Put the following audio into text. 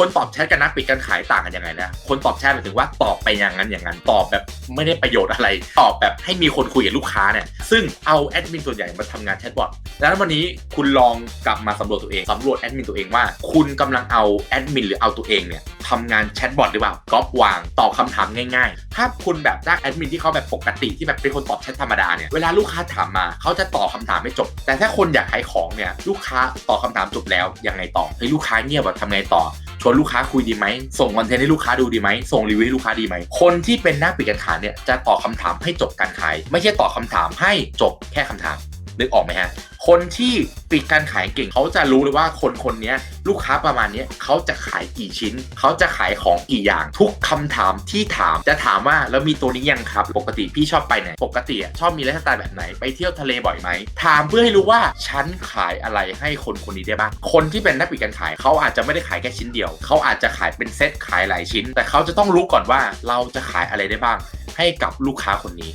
คนตอบแชทกับนักปิดการขายต่างกันยังไงนะคนตอบแชทหมายถึงว่าตอบไปอย่างนั้นอย่างนั้นตอบแบบไม่ได้ประโยชน์อะไร ตอบแบบให้มีคนคุยกับลูกค้าเนี่ยซึ่งเอาแอดมินส่วนใหญ่มาทำงานแชทบอทดังนั้นวันนี้คุณลองกลับมาสำรวจตัวเองสำรวจแอดมินตัวเองว่า คุณกำลังเอาแอดมินหรือเอาตัวเองเนี่ยทำงานแชทบอทหรือเปล่าก๊อปวางตอบคำถามง่ายๆ ถ้าคุณแบบได้แอดมินที่เขาแบบปกติที่แบบเป็นคนตอบแชทธรรมดาเนี่ยเวลาลูกค้าถามมาเขาจะตอบคำถามไม่จบ แต่ถ้าคนอยากขายของเนี่ยลูกค้าตอบคำถามจบแล้วยังไงต่อเฮ้ยลูกค้าเงียบแบบทำไงต่อ ชวนลูกค้าคุยดีไหม ส่งคอนเทนต์ให้ลูกค้าดูดีไหม ส่งรีวิวให้ลูกค้าดีไหม คนที่เป็นนักปิดการขายเนี่ยจะตอบคำถามให้จบการขาย ไม่ใช่ตอบคำถามให้จบแค่คำถาม นึกออกไหมฮะ คนที่ปิดการขายเก่งเขาจะรู้เลยว่าคนคนนี้ลูกค้าประมาณนี้เขาจะขายกี่ชิ้น เขาจะขายของกี่อย่าง ทุกคำถามที่ถามจะถามว่าแล้วมีตัวนี้ยังครับ ปกติพี่ชอบไปไหน ปกติอะชอบมีไลฟ์สไตล์แบบไหนไปเที่ยวทะเลบ่อยไหมถามเพื่อให้รู้ว่าฉันขายอะไรให้คนคนนี้ได้บ้างคนที่เป็นนักปิดการขายเขาอาจจะไม่ได้ขายแค่ชิ้นเดียวเขาอาจจะขายเป็นเซตขายหลายชิ้น แต่เขาจะต้องรู้ก่อนว่าเราจะขายอะไรได้บ้าง ให้กับลูกค้าคนนี้